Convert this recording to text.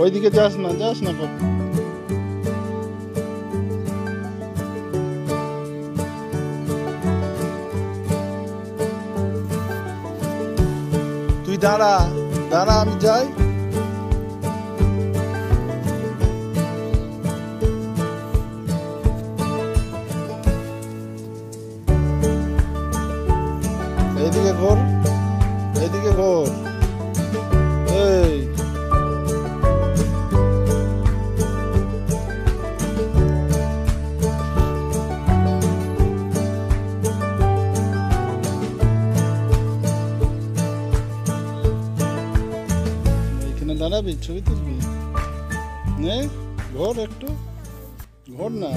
ওইদিকে যাস না যাস না বাবু তুই দাঁড়া দাঁড়া, আমি যাই। এইদিকে ঘোর এইদিকে ঘোর। দাঁড়াবি ছবি তুলবি। নে ঘোর একটু ঘোর না।